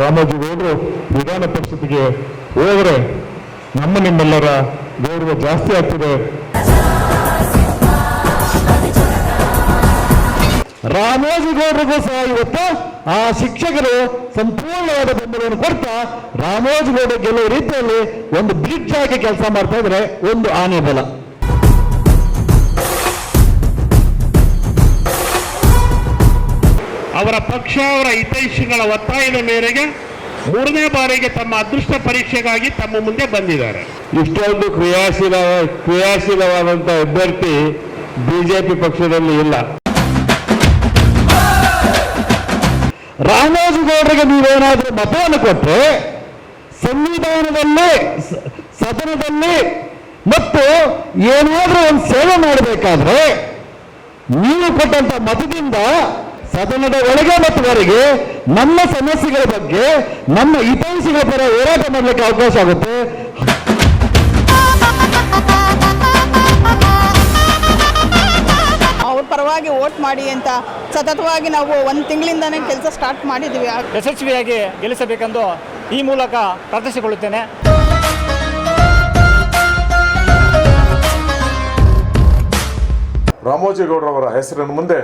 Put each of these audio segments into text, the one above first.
ರಾಮೋಜಿಗೌಡರು ವಿಧಾನ ಪರಿಷತ್ಗೆ ಹೋದರೆ ನಮ್ಮ ನಿಮ್ಮೆಲ್ಲರ ಗೌರವ ಜಾಸ್ತಿ ಆಗ್ತದೆ. ರಾಮೋಜಿಗೌಡರಿಗೂ ಸಹ ಇವತ್ತು ಆ ಶಿಕ್ಷಕರು ಸಂಪೂರ್ಣವಾದ ಬೆಂಬಲವನ್ನು ಕೊಡ್ತಾ ರಾಮೋಜಿಗೌಡ ಗೆಲ್ಲುವ ರೀತಿಯಲ್ಲಿ ಒಂದು ಬ್ರಿಡ್ಜ್ ಆಗಿ ಕೆಲಸ ಮಾಡ್ತಾ ಇದ್ರೆ ಒಂದು ಆನೆ ಬಲ ಅವರ ಪಕ್ಷ ಅವರ ಹಿತೈಷಿಗಳ ಒತ್ತಾಯದ ಮೇರೆಗೆ ಮೂರನೇ ಬಾರಿಗೆ ತಮ್ಮ ಅದೃಷ್ಟ ಪರೀಕ್ಷೆಗಾಗಿ ತಮ್ಮ ಮುಂದೆ ಬಂದಿದ್ದಾರೆ. ಇಷ್ಟೊಂದು ಕ್ರಿಯಾಶೀಲ ಕ್ರಿಯಾಶೀಲವಾದಂಥ ಅಭ್ಯರ್ಥಿ ಬಿಜೆಪಿ ಪಕ್ಷದಲ್ಲಿ ಇಲ್ಲ. ರಾಮೋಜಿಗೌಡರಿಗೆ ನೀವೇನಾದ್ರೂ ಮತವನ್ನು ಕೊಟ್ಟರೆ ಸಂವಿಧಾನದಲ್ಲಿ ಸದನದಲ್ಲಿ ಮತ್ತು ಏನಾದರೂ ಒಂದು ಸೇವೆ ಮಾಡಬೇಕಾದ್ರೆ ನೀವು ಕೊಟ್ಟಂತ ಮತದಿಂದ ಸದನದ ಒಳಗೆ ಮತ್ತು ಹೊರಗೆ ನಮ್ಮ ಸಮಸ್ಯೆಗಳ ಬಗ್ಗೆ ನಮ್ಮ ಹಿತೈಷಿಗಳ ಪರ ಹೋರಾಟ ಮಾಡಲಿಕ್ಕೆ ಅವಕಾಶ ಆಗುತ್ತೆ. ಅವ್ರ ಪರವಾಗಿ ವೋಟ್ ಮಾಡಿ ಅಂತ ಸತತವಾಗಿ ನಾವು ಒಂದು ತಿಂಗಳಿಂದನೇ ಕೆಲಸ ಸ್ಟಾರ್ಟ್ ಮಾಡಿದ್ವಿ. ಯಶಸ್ವಿಯಾಗಿ ಗೆಲ್ಲಿಸಬೇಕೆಂದು ಈ ಮೂಲಕ ಪ್ರಾರ್ಥಿಸಿಕೊಳ್ಳುತ್ತೇನೆ. ರಾಮೋಜಿಗೌಡರವರ ಹೆಸರಿನ ಮುಂದೆ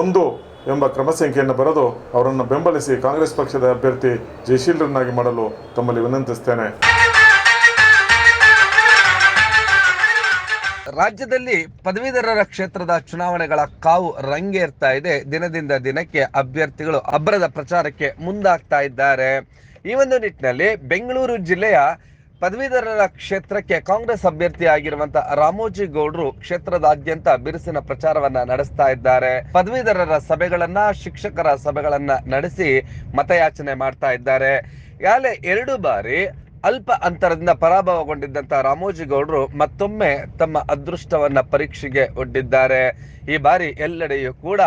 ಒಂದು ಎಂಬ ಕ್ರಮ ಸಂಖ್ಯೆಯನ್ನು ಬರೆದು ಅವರನ್ನು ಬೆಂಬಲಿಸಿ ಕಾಂಗ್ರೆಸ್ ಪಕ್ಷದ ಅಭ್ಯರ್ಥಿ ಜಯಶೀಲರನ್ನಾಗಿ ಮಾಡಲು ತಮ್ಮಲ್ಲಿ ವಿನಂತಿಸ್ತೇನೆ. ರಾಜ್ಯದಲ್ಲಿ ಪದವೀಧರರ ಕ್ಷೇತ್ರದ ಚುನಾವಣೆಗಳ ಕಾವು ರಂಗೇರ್ತಾ ಇದೆ. ದಿನದಿಂದ ದಿನಕ್ಕೆ ಅಭ್ಯರ್ಥಿಗಳು ಅಬ್ಬರದ ಪ್ರಚಾರಕ್ಕೆ ಮುಂದಾಗ್ತಾ ಇದ್ದಾರೆ. ಈ ಒಂದು ನಿಟ್ಟಿನಲ್ಲಿ ಬೆಂಗಳೂರು ಜಿಲ್ಲೆಯ ಪದವೀಧರರ ಕ್ಷೇತ್ರಕ್ಕೆ ಕಾಂಗ್ರೆಸ್ ಅಭ್ಯರ್ಥಿ ಆಗಿರುವಂತ ರಾಮೋಜಿ ಗೌಡ್ರು ಕ್ಷೇತ್ರದಾದ್ಯಂತ ಬಿರುಸಿನ ಪ್ರಚಾರವನ್ನ ನಡೆಸ್ತಾ ಇದ್ದಾರೆ. ಪದವೀಧರರ ಸಭೆಗಳನ್ನ, ಶಿಕ್ಷಕರ ಸಭೆಗಳನ್ನ ನಡೆಸಿ ಮತಯಾಚನೆ ಮಾಡ್ತಾ ಇದ್ದಾರೆ. ಯಾಲೆ ಎರಡು ಬಾರಿ ಅಲ್ಪ ಅಂತರದಿಂದ ಪರಾಭವಗೊಂಡಿದ್ದಂಥ ರಾಮೋಜಿ ಗೌಡ್ರು ಮತ್ತೊಮ್ಮೆ ತಮ್ಮ ಅದೃಷ್ಟವನ್ನ ಪರೀಕ್ಷೆಗೆ ಒಡ್ಡಿದ್ದಾರೆ. ಈ ಬಾರಿ ಎಲ್ಲೆಡೆಯೂ ಕೂಡ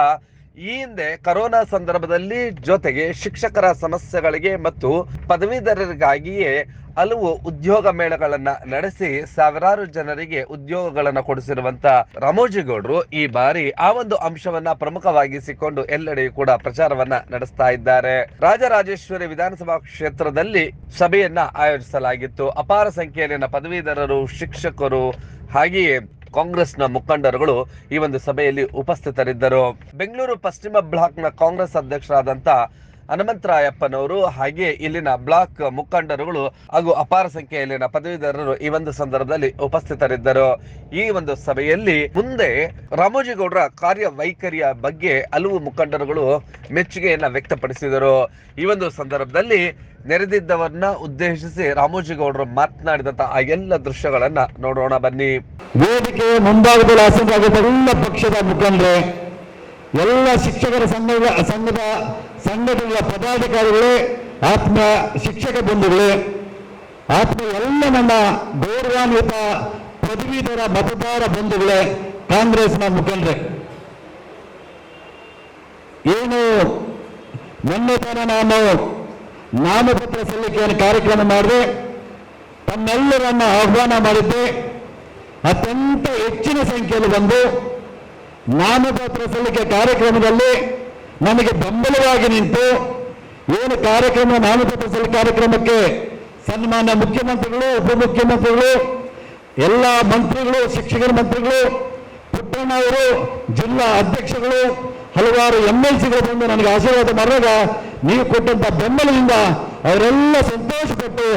ಈ ಹಿಂದೆ ಕರೋನಾ ಸಂದರ್ಭದಲ್ಲಿ ಜೊತೆಗೆ ಶಿಕ್ಷಕರ ಸಮಸ್ಯೆಗಳಿಗೆ ಮತ್ತು ಪದವೀಧರರಿಗಾಗಿಯೇ ಹಲವು ಉದ್ಯೋಗ ಮೇಳಗಳನ್ನ ನಡೆಸಿ ಸಾವಿರಾರು ಜನರಿಗೆ ಉದ್ಯೋಗಗಳನ್ನ ಕೊಡಿಸಿರುವಂತ ರಮೋಜಿಗೌಡರು ಈ ಬಾರಿ ಆ ಒಂದು ಅಂಶವನ್ನ ಪ್ರಮುಖವಾಗಿಸಿಕೊಂಡು ಎಲ್ಲೆಡೆಯೂ ಕೂಡ ಪ್ರಚಾರವನ್ನ ನಡೆಸ್ತಾ ಇದ್ದಾರೆ. ರಾಜರಾಜೇಶ್ವರಿ ವಿಧಾನಸಭಾ ಕ್ಷೇತ್ರದಲ್ಲಿ ಸಭೆಯನ್ನ ಆಯೋಜಿಸಲಾಗಿತ್ತು. ಅಪಾರ ಸಂಖ್ಯೆಯಲ್ಲಿನ ಪದವೀಧರರು, ಶಿಕ್ಷಕರು ಹಾಗೆಯೇ ಕಾಂಗ್ರೆಸ್ನ ಮುಖಂಡರುಗಳು ಈ ಒಂದು ಸಭೆಯಲ್ಲಿ ಉಪಸ್ಥಿತರಿದ್ದರು. ಬೆಂಗಳೂರು ಪಶ್ಚಿಮ ಬ್ಲಾಕ್ನ ಕಾಂಗ್ರೆಸ್ ಅಧ್ಯಕ್ಷರಾದಂತ ಹನುಮಂತರಾಯಪ್ಪನವರು ಹಾಗೆ ಇಲ್ಲಿನ ಬ್ಲಾಕ್ ಮುಖಂಡರುಗಳು ಹಾಗೂ ಅಪಾರ ಸಂಖ್ಯೆಯಲ್ಲಿನ ಪದವೀಧರರು ಈ ಒಂದು ಸಂದರ್ಭದಲ್ಲಿ ಉಪಸ್ಥಿತರಿದ್ದರು. ಈ ಒಂದು ಸಭೆಯಲ್ಲಿ ಮುಂದೆ ರಾಮೋಜಿಗೌಡರ ಕಾರ್ಯವೈಖರಿಯ ಬಗ್ಗೆ ಹಲವು ಮುಖಂಡರುಗಳು ಮೆಚ್ಚುಗೆಯನ್ನ ವ್ಯಕ್ತಪಡಿಸಿದರು. ಈ ಒಂದು ಸಂದರ್ಭದಲ್ಲಿ ನೆರೆದಿದ್ದವರನ್ನ ಉದ್ದೇಶಿಸಿ ರಾಮೋಜಿಗೌಡರು ಮಾತನಾಡಿದಂತ ಆ ಎಲ್ಲ ದೃಶ್ಯಗಳನ್ನ ನೋಡೋಣ ಬನ್ನಿ. ವೇದಿಕೆ ಮುಂಭಾಗದಲ್ಲಿ ಎಲ್ಲ ಪಕ್ಷದ ಮುಖಂಡರೇ ಎಲ್ಲ ಶಿಕ್ಷಕರ ಸಂಘದ ಸಂಘದ ಸಂಘಟನೆಗಳ ಪದಾಧಿಕಾರಿಗಳೇ, ಆತ್ಮ ಶಿಕ್ಷಕ ಬಂಧುಗಳೇ, ಆತ್ಮ ಎಲ್ಲ ನಮ್ಮ ಗೌರವಾನ್ವಿತ ಪದವೀಧರ ಮತದಾರ ಬಂಧುಗಳೇ, ಕಾಂಗ್ರೆಸ್ನ ಮುಖಂಡರೇ. ಏನು? ಮೊನ್ನೆ ತನ ನಾನು ನಾಮಪತ್ರ ಸಲ್ಲಿಕೆಯನ್ನು ಕಾರ್ಯಕ್ರಮ ಮಾಡಿದೆ. ತಮ್ಮೆಲ್ಲರನ್ನ ಆಹ್ವಾನ ಮಾಡಿದ್ದೆ. ಅತ್ಯಂತ ಹೆಚ್ಚಿನ ಸಂಖ್ಯೆಯಲ್ಲಿ ಬಂದು ನಾಮಪತ್ರ ಸಲ್ಲಿಕೆ ಕಾರ್ಯಕ್ರಮದಲ್ಲಿ ನಮಗೆ ಬೆಂಬಲವಾಗಿ ನಿಂತು ಏನು ಕಾರ್ಯಕ್ರಮ, ನಾಮಪತ್ರ ಸಲ್ಲಿಕೆ ಕಾರ್ಯಕ್ರಮಕ್ಕೆ ಸನ್ಮಾನ್ಯ ಮುಖ್ಯಮಂತ್ರಿಗಳು, ಉಪಮುಖ್ಯಮಂತ್ರಿಗಳು, ಎಲ್ಲ ಮಂತ್ರಿಗಳು, ಶಿಕ್ಷಕರ ಮಂತ್ರಿಗಳು, ಪುಟ್ಟಣ್ಣ ಅವರು, ಜಿಲ್ಲಾ ಅಧ್ಯಕ್ಷಗಳು, ಹಲವಾರು ಎಂ ಎಲ್ ಸಿಗಳು ಬಂದು ನನಗೆ ಆಶೀರ್ವಾದ ಮಾಡಿದಾಗ ನೀವು ಕೊಟ್ಟಂತ ಬೆಂಬಲದಿಂದ ಅವರೆಲ್ಲ ಸಂತೋಷಪಟ್ಟು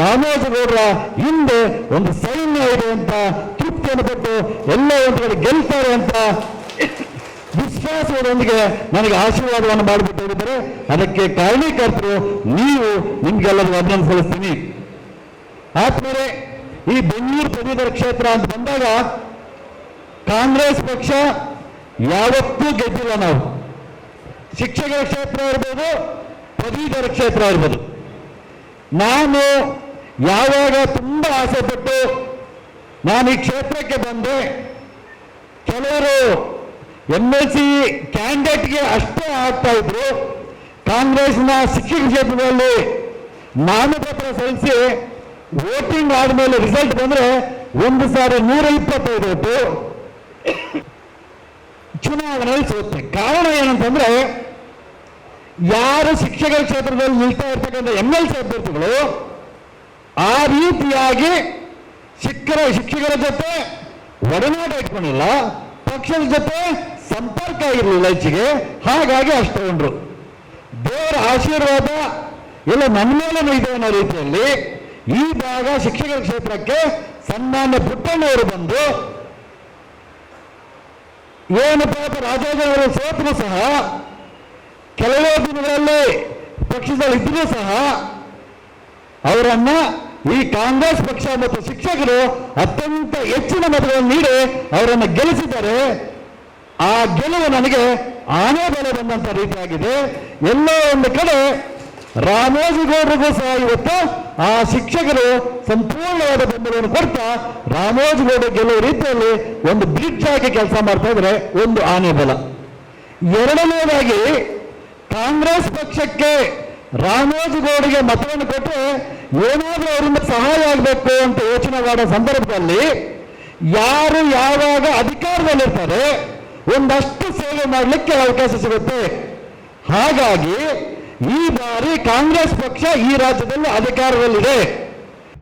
ರಾಮೋಜಗೌಡರ ಹಿಂದೆ ಒಂದು ಸೈನ್ಯ ಇದೆ ಅಂತ ತೃಪ್ತಿಯನ್ನು ಪಟ್ಟು ಎಲ್ಲ ಒಂದು ಕಡೆ ಗೆಲ್ತಾರೆ ಅಂತ ವಿಶ್ವಾಸದೊಂದಿಗೆ ನನಗೆ ಆಶೀರ್ವಾದವನ್ನು ಮಾಡಿಬಿಟ್ಟು ಹೋಗಿದ್ದಾರೆ ಅದಕ್ಕೆ ಕಾರಣೀಕರ್ತರು ನೀವು ನಿಮ್ಗೆಲ್ಲರಿಗೂ ಅಭಿನಂದನೆ ಸಲ್ಲಿಸ್ತೀನಿ. ಆದ್ಮೇಲೆ ಈ ಬೆಂಗಳೂರು ಪದವೀಧರ ಕ್ಷೇತ್ರ ಅಂತ ಬಂದಾಗ ಕಾಂಗ್ರೆಸ್ ಪಕ್ಷ ಯಾವತ್ತೂ ಗೆದ್ದಿಲ್ಲ ನಾವು. ಶಿಕ್ಷಕರ ಕ್ಷೇತ್ರ ಇರ್ಬೋದು ಪದವೀಧರ ಕ್ಷೇತ್ರ ಇರ್ಬೋದು. ನಾನು ಯಾವಾಗ ತುಂಬ ಆಸೆ ಪಟ್ಟು ನಾನು ಈ ಕ್ಷೇತ್ರಕ್ಕೆ ಬಂದೆ, ಕೆಲವರು ಎಂ ಎಲ್ ಸಿ ಕ್ಯಾಂಡಿಡೇಟ್ಗೆ ಅಷ್ಟೇ ಆಗ್ತಾ ಇದ್ರು. ಕಾಂಗ್ರೆಸ್ನ ಶಿಕ್ಷಕ ಕ್ಷೇತ್ರದಲ್ಲಿ ನಾಮಪತ್ರ ಸಲ್ಲಿಸಿ ವೋಟಿಂಗ್ ಆದಮೇಲೆ ರಿಸಲ್ಟ್ ಬಂದರೆ ಒಂದು ಸಾವಿರ ನೂರ ಇಪ್ಪತ್ತೈದು ಹೊತ್ತು ಚುನಾವಣೆಯಲ್ಲಿ ಸೋತೆ ಕಾರಣ ಏನಂತಂದ್ರೆ ಯಾರು ಶಿಕ್ಷಕರ ಕ್ಷೇತ್ರದಲ್ಲಿ ನಿಲ್ತಾ ಇರ್ತಕ್ಕಂಥ ಎಂ ಎಲ್ ಸಿ ಅಭ್ಯರ್ಥಿಗಳು ಆ ರೀತಿಯಾಗಿ ಶಿಕ್ಷಕರ ಶಿಕ್ಷಕರ ಜೊತೆ ಒಡನಾಟ ಇಟ್ಕೊಂಡಿಲ್ಲ. ಪಕ್ಷದ ಜೊತೆ ಸಂಪರ್ಕ ಇರಲಿಲ್ಲ ಹೆಚ್ಚಿಗೆ ಹಾಗಾಗಿ ಅಷ್ಟು ತಗೊಂಡ್ರು. ದೇವರ ಆಶೀರ್ವಾದ ಎಲ್ಲ ನನ್ನ ಮೇಲೆ ಇದೆ ಅನ್ನೋ ರೀತಿಯಲ್ಲಿ ಈ ಭಾಗ ಶಿಕ್ಷಕರ ಕ್ಷೇತ್ರಕ್ಕೆ ಸನ್ಮಾನ್ಯ ಪುಟ್ಟಣ್ಣವರು ಬಂದು ಏನು ಪಾಪ ರಾಜಾಜನವರು ಸೋತರು ಸಹ, ಕೆಲವೇ ದಿನಗಳಲ್ಲಿ ಪಕ್ಷದಲ್ಲಿ ಇದ್ರೂ ಸಹ ಅವರನ್ನ ಈ ಕಾಂಗ್ರೆಸ್ ಪಕ್ಷ ಮತ್ತು ಶಿಕ್ಷಕರು ಅತ್ಯಂತ ಹೆಚ್ಚಿನ ಮತಗಳನ್ನು ನೀಡಿ ಅವರನ್ನು ಗೆಲ್ಲಿಸಿದ್ದಾರೆ. ಆ ಗೆಲುವು ನನಗೆ ಆನೆ ಬೆಲೆ ಬಂದಂತ ರೀತಿಯಾಗಿದೆ. ಎಲ್ಲೋ ಒಂದು ಕಡೆ ರಾಮೋಜಿಗೌಡರಿಗೂ ಸಹ ಇವತ್ತು ಆ ಶಿಕ್ಷಕರು ಸಂಪೂರ್ಣವಾದ ಬೆಂಬಲವನ್ನು ಕೊಡ್ತಾ ರಾಮೋಜಿಗೌಡ ಗೆಲ್ಲುವ ರೀತಿಯಲ್ಲಿ ಒಂದು ಬ್ರಿಡ್ಜ್ ಆಗಿ ಕೆಲಸ ಮಾಡ್ತಾ ಇದ್ರೆ ಒಂದು ಆನೆ ಬಲ. ಎರಡನೇದಾಗಿ ಕಾಂಗ್ರೆಸ್ ಪಕ್ಷಕ್ಕೆ ರಾಮೋಜಿಗೌಡಿಗೆ ಮತವನ್ನು ಕೊಟ್ಟರೆ ಏನಾದರೂ ಅವರಿಂದ ಸಹಾಯ ಆಗಬೇಕು ಅಂತ ಯೋಚನೆ ಮಾಡೋ ಸಂದರ್ಭದಲ್ಲಿ ಯಾರು ಯಾವಾಗ ಅಧಿಕಾರದಲ್ಲಿರ್ತಾರೆ ಒಂದಷ್ಟು ಸೇವೆ ಮಾಡಲಿಕ್ಕೆ ಅವಕಾಶ ಸಿಗುತ್ತೆ. ಹಾಗಾಗಿ ಈ ಬಾರಿ ಕಾಂಗ್ರೆಸ್ ಪಕ್ಷ ಈ ರಾಜ್ಯದಲ್ಲಿ ಅಧಿಕಾರದಲ್ಲಿದೆ.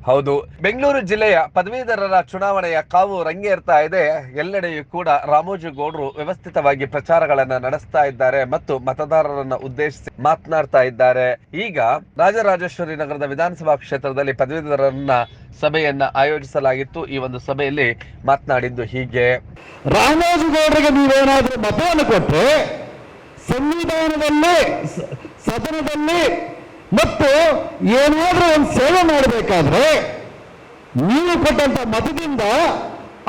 ಹೌದು. ಬೆಂಗಳೂರು ಜಿಲ್ಲೆಯ ಪದವೀಧರರ ಚುನಾವಣೆಯ ಕಾವು ರಂಗೇರ್ತಾ ಇದೆ. ಎಲ್ಲೆಡೆಯೂ ಕೂಡ ರಾಮೋಜಿಗೌಡರು ವ್ಯವಸ್ಥಿತವಾಗಿ ಪ್ರಚಾರಗಳನ್ನ ನಡೆಸ್ತಾ ಇದ್ದಾರೆ ಮತ್ತು ಮತದಾರರನ್ನ ಉದ್ದೇಶಿಸಿ ಮಾತನಾಡ್ತಾ ಇದ್ದಾರೆ. ಈಗ ರಾಜರಾಜೇಶ್ವರಿ ನಗರದ ವಿಧಾನಸಭಾ ಕ್ಷೇತ್ರದಲ್ಲಿ ಪದವೀಧರರನ್ನ ಸಭೆಯನ್ನ ಆಯೋಜಿಸಲಾಗಿತ್ತು. ಈ ಒಂದು ಸಭೆಯಲ್ಲಿ ಮಾತನಾಡಿದ್ದು ಹೀಗೆ. ರಾಮೋಜಿಗೌಡರಿಗೆ ನೀವೇನಾದ್ರೂ ಮತವನ್ನು ಕೊಟ್ಟರೆ ಸಂವಿಧಾನದಲ್ಲಿ ಸದನದಲ್ಲಿ ಮತ್ತು ಏನಾದರೂ ಒಂದು ಸೇವೆ ಮಾಡಬೇಕಾದ್ರೆ ನೀವು ಕೊಟ್ಟಂತ ಮತದಿಂದ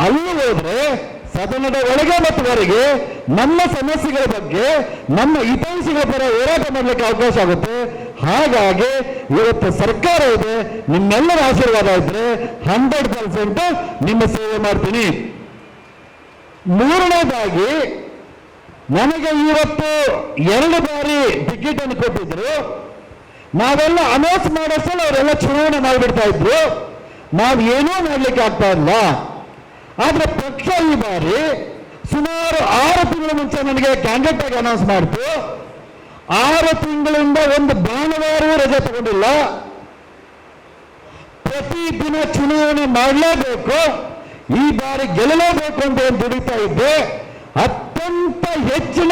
ಅಲ್ಲಿ ಹೋದ್ರೆ ಸದನದ ಒಳಗೆ ಮತ್ತು ಹೊರಗೆ ನಮ್ಮ ಸಮಸ್ಯೆಗಳ ಬಗ್ಗೆ, ನಮ್ಮ ಹಿತೈಷಿಗಳ ಪರ ಹೋರಾಟ ಮಾಡಲಿಕ್ಕೆ ಅವಕಾಶ ಆಗುತ್ತೆ. ಹಾಗಾಗಿ ಇವತ್ತು ಸರ್ಕಾರ ಇದೆ, ನಿಮ್ಮೆಲ್ಲರ ಆಶೀರ್ವಾದ ಇದ್ರೆ ಹಂಡ್ರೆಡ್ ಪರ್ಸೆಂಟ್ ನಿಮ್ಮ ಸೇವೆ ಮಾಡ್ತೀನಿ. ಮೂರನೇದಾಗಿ, ನನಗೆ ಇವತ್ತು ಎರಡು ಬಾರಿ ಟಿಕೆಟ್ ಅನ್ನು ಕೊಟ್ಟಿದ್ರು. ನಾವೆಲ್ಲ ಅನೌನ್ಸ್ ಮಾಡೋಸಲ್ಲ ಅವರೆಲ್ಲ ಚುನಾವಣೆ ಮಾಡಿಬಿಡ್ತಾ ಇದ್ರು. ನಾವು ಏನೂ ಮಾಡ್ಲಿಕ್ಕೆ ಆಗ್ತಾ ಇಲ್ಲ. ಆದ್ರೆ ಪಕ್ಷ ಈ ಬಾರಿ ಸುಮಾರು ಆರು ತಿಂಗಳ ಮುಂಚೆ ನನಗೆ ಕ್ಯಾಂಡಿಡೇಟ್ ಆಗಿ ಅನೌನ್ಸ್ ಮಾಡ್ತು. ಆರು ತಿಂಗಳಿಂದ ಒಂದು ಭಾನುವಾರವೂ ರಜೆ ತಗೊಂಡಿಲ್ಲ. ಪ್ರತಿ ದಿನ ಚುನಾವಣೆ ಮಾಡಲೇಬೇಕು. ಈ ಬಾರಿ ಗೆಲ್ಲಲೇಬೇಕು ಅಂತ ಏನು ದುಡಿತಾ ಇದ್ದೆ. ಅತ್ಯಂತ ಹೆಚ್ಚಿನ